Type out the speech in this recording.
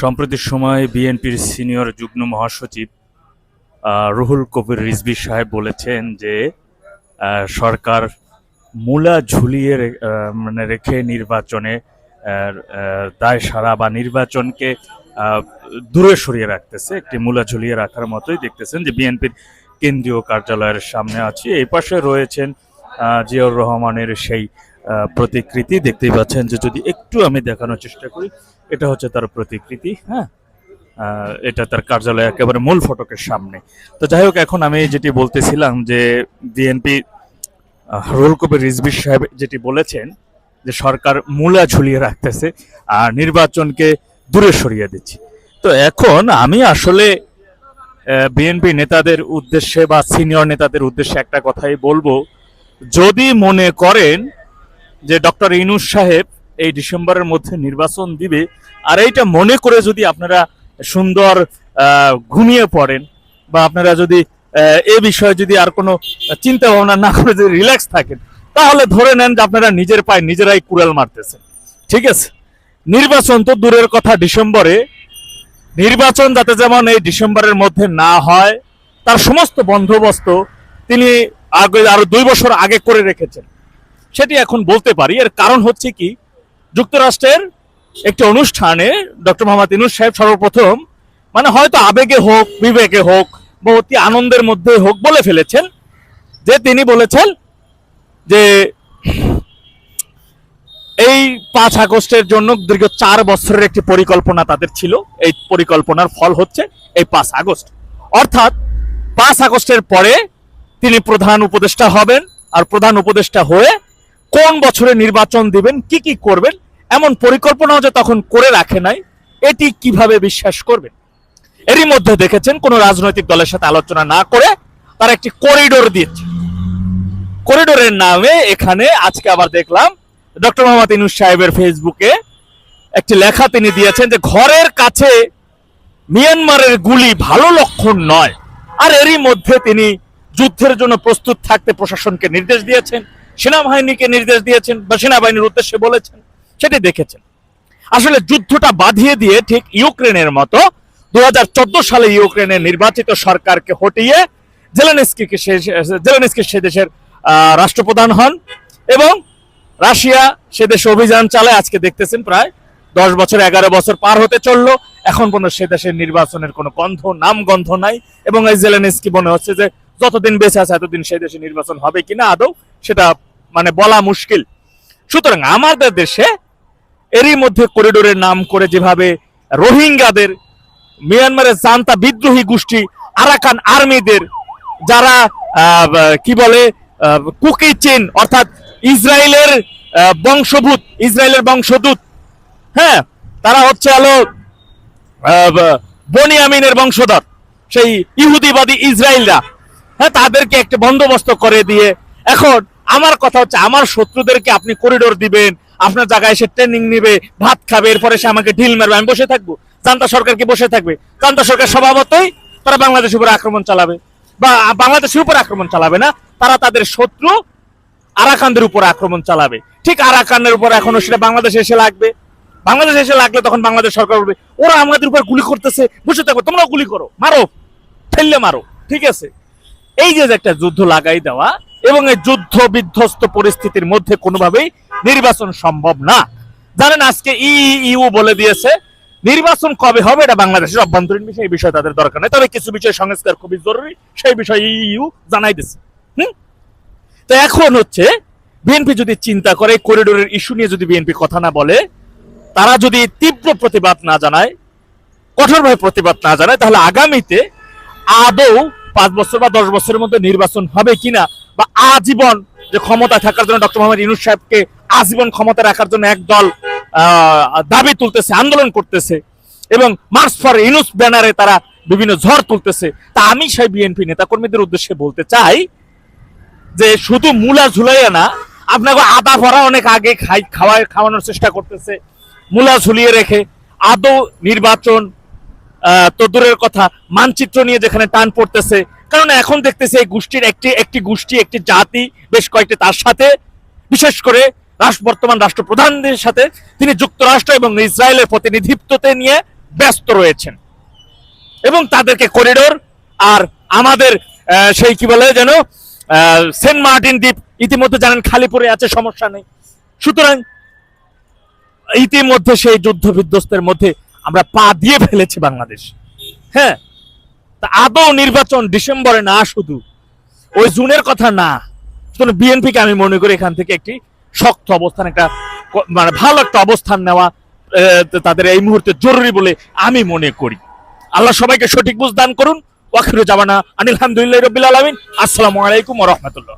সম্প্রতি সময় বিএনপির সিনিয়র যুগ্ম মহাসচিব রুহুল কবির রিজভী সাহেব বলেছেন যে সরকার মূলা ঝুলিয়ে মানে রেখে নির্বাচনে দায় সারা বা নির্বাচনকে দূরে সরিয়ে রাখতেছে, একটি মূলা ঝুলিয়ে রাখার মতোই দেখতেছেন যে বিএনপির কেন্দ্রীয় কার্যালয়ের সামনে আছি। এই পাশে রয়েছেন জিয়াউর রহমানের সেই প্রতিকৃতি, দেখতেই পাচ্ছেন যে যদি একটু আমি দেখানোর চেষ্টা করি, এটা হচ্ছে তার প্রতিকৃতি হ্যাঁ? এটা তার কার্যালয় একেবারে মূল ফটকের সামনে। তো যাই হোক, এখন আমি যেটি বলতেছিলাম যে বিএনপি রুল কবির রিজভি সাহেব যেটি বলেছেন যে সরকার মূলা ঝুলিয়ে রাখতেছে আর নির্বাচনকে দূরে সরিয়ে দিচ্ছে। তো এখন আমি আসলে বিএনপি নেতাদের উদ্দেশ্যে বা সিনিয়র নেতাদের উদ্দেশ্যে একটা কথাই বলব। যদি মনে করেন যে ডক্টর ইনুস সাহেব এই ডিসেম্বরের মধ্যে নির্বাচন দিবে, আর এইটা মনে করে যদি আপনারা সুন্দর ঘুমিয়ে পড়েন বা আপনারা যদি এ বিষয়ে যদি আর কোনো চিন্তা ভাবনা না করে যদি রিল্যাক্স থাকেন, তাহলে ধরে নেন যে আপনারা নিজের পায়ে নিজেরাই কুড়াল মারতেছেন। ঠিক আছে? নির্বাচন তো দূরের কথা, ডিসেম্বরে। নির্বাচন যাতে যেমন এই ডিসেম্বরের মধ্যে না হয়, তার সমস্ত বন্দোবস্ত তিনি আগে, আরও দুই বছর আগে করে রেখেছেন। সেটি এখন বলতে পারি। এর কারণ হচ্ছে কি, যুক্তরাষ্ট্রের একটি অনুষ্ঠানে ডক্টর মোহাম্মদ ইনুস সাহেব সর্বপ্রথম মানে হয়তো আবেগে হোক, বিবেকে হোক, বা অতি আনন্দের মধ্যে হোক বলে ফেলেছেন, যে তিনি বলেছেন যে এই পাঁচ আগস্টের জন্য দীর্ঘ চার বছরের একটি পরিকল্পনা তাদের ছিল। এই পরিকল্পনার ফল হচ্ছে এই পাঁচ আগস্ট। অর্থাৎ পাঁচ আগস্টের পরে তিনি প্রধান উপদেষ্টা হবেন, আর প্রধান উপদেষ্টা হয়ে কোন বছরে নির্বাচন দিবেন, কি কি করবেন, এমন পরিকল্পনাও যে তখন করে রাখে নাই, এটি কীভাবে বিশ্বাস করবেন? এরই মধ্যে দেখেছেন, কোন রাজনৈতিক দলের সাথে আলোচনা না করে তারা একটি করিডোর দিয়েছে। করিডোরের নামে এখানে আজকে আবার দেখলাম, ডক্টর মোহাম্মদ ইনুস সাহেবের ফেসবুকে একটি লেখা তিনি দিয়েছেন যে, ঘরের কাছে মিয়ানমারের গুলি ভালো লক্ষণ নয়। আর এরই মধ্যে তিনি যুদ্ধের জন্য প্রস্তুত থাকতে প্রশাসনকে নির্দেশ দিয়েছেন। সেনাবাহিনীকে নির্দেশ দিয়েছেন বা সেনাবাহিনীর উদ্দেশ্যে বলেছেন, সেটি দেখেছেন। আসলে যুদ্ধটা বাঁধিয়ে দিয়ে ঠিক ইউক্রেনের মতো দু সালে ইউক্রেনের নির্বাচিত সরকারকে হটিয়ে জেলেনস্কিকে সে- জেলেনস্কি সে দেশের রাষ্ট্রপ্রধান হন এবং রাশিয়া সে দেশে অভিযান চালায়। আজকে দেখতেছেন প্রায় দশ বছর, এগারো বছর পার হতে চলল। এখন পর্যন্ত সে দেশের নির্বাচনের কোনো গন্ধ, নাম গন্ধ নাই এবং এই জেলেনস্কি মনে হচ্ছে যে যতদিন বেঁচে আছে এতদিন সে দেশে নির্বাচন হবে কিনা আদৌ সেটা মানে বলা মুশকিল। সুতরাং আমাদের দেশে এরই মধ্যে করিডোরের নাম করে যেভাবে রোহিঙ্গাদের, মিয়ানমারের জান্তা বিদ্রোহী গোষ্ঠী, আরাকান আর্মিদের যারা কি বলে কুকি চিন, অর্থাৎ ইসরায়েলের বংশভূত ইসরায়েলের বংশদূত হ্যাঁ তারা হচ্ছে ব- বনিয়ামিনের বংশধর, সেই ইহুদিবাদী ইসরায়েলরা। হ্যাঁ তাদেরকে একটা বন্দোবস্ত করে দিয়ে এখন আমার কথা হচ্ছে, আমার শত্রুদেরকে আপনি করিডোর দিবেন, আপনার জায়গায় এসে ট্রেনিং নিবে, ভাত খাবে, এরপরে সে আমাকে ঢিল মারবে, আমি বসে থাকব। জান্তা সরকার কি বসে থাকবে? জান্তা সরকার স্বভাবতই তারা বাংলাদেশের উপর আক্রমণ চালাবে। বা বাংলাদেশের উপর আক্রমণ চালাবে না, তারা তাদের শত্রু আরাকানদের উপর আক্রমণ চালাবে। ঠিক আরাকানের উপর এখনও সেটা বাংলাদেশে এসে লাগবে। বাংলাদেশে এসে লাগলে তখন বাংলাদেশ সরকার বলবে, ওরা আমাদের উপর গুলি করতেছে, বসে থাকো, তোমরাও গুলি করো, মারো, ফেললে মারো। ঠিক আছে? এই যে একটা যুদ্ধ লাগাই দেওয়া এবং এই যুদ্ধ বিধ্বস্ত পরিস্থিতির মধ্যে কোনোভাবেই নির্বাচন সম্ভব না। জানেন আজকে ইইউ বলে দিয়েছে, নির্বাচন কবে হবে এটা বাংলাদেশের অভ্যন্তরীণ বিষয়, এই বিষয়ে তাদের দরকার নেই। তবে কিছু বিষয় সংস্কার খুবই জরুরি, সেই বিষয়ে ইইউ জানাই দিচ্ছে তো এখন হচ্ছে বিএনপি যদি চিন্তা করে করিডোরের ইস্যু নিয়ে যদি বিএনপি কথা না বলে, তারা যদি তীব্র প্রতিবাদ না জানায়, কঠোরভাবে প্রতিবাদ না জানায়, তাহলে আগামীতে আদৌ পাঁচ বছর বা দশ বছরের মধ্যে নির্বাচন হবে কিনা বা আজীবন যে ক্ষমতায় থাকার জন্য ডক্টর মোহাম্মদ ইনুস সাহেবকে আজীবন ক্ষমতা রাখার জন্য একদল দাবি তুলতেছে আন্দোলন করতেছে এবং মার্চ ফর ইনুস ব্যানারে তারা বিভিন্ন ঝড় তুলতেছে। তা আমি সেই বিএনপি নেতাকর্মীদের উদ্দেশ্যে বলতে চাই যে শুধু মূলা ঝুলাইয়া না আপনাকে আদা ভরা অনেক আগে খাই খাওয়ায় খাওয়ানোর চেষ্টা করতেছে মূলা ঝুলিয়ে রেখে আদৌ নির্বাচন আহ, তো দূরের কথা মানচিত্র নিয়ে যেখানে টান পড়তেছে কারণ এখন দেখতেছে এই গোষ্ঠীর একটি একটি গোষ্ঠী, একটি জাতি বেশ কয়েকটি তার সাথে। বিশেষ করে রাষ্ট্র বর্তমান রাষ্ট্রপ্রধানদের সাথে তিনি যুক্তরাষ্ট্র এবং ইসরায়েলের প্রতিনিধিত্বতে নিয়ে ব্যস্ত রয়েছেন। এবং তাদেরকে করিডোর আর আমাদের সেই কি বলে যেন সেন্ট মার্টিন দ্বীপ ইতিমধ্যে জানেন খালি পড়ে আছে, সমস্যা নেই। সুতরাং ইতিমধ্যে সেই যুদ্ধ বিধ্বস্তের মধ্যে আমরা পা দিয়ে ফেলেছি বাংলাদেশ। হ্যাঁ তা আদৌ নির্বাচন ডিসেম্বরে না শুধু, ওই জুনের কথা না, সুতরাং বিএনপিকে আমি মনে করি এখান থেকে একটি শক্ত অবস্থান, একটা মানে ভালো একটা অবস্থান নেওয়া তাদের এই মুহূর্তে জরুরি বলে আমি মনে করি। আল্লাহ সবাইকে সঠিক বুঝ দান করুন। ওয়াখিরু জামানা আনিল রবিল আলমিন। আসসালামু আলাইকুম রহমতুল্লাহ।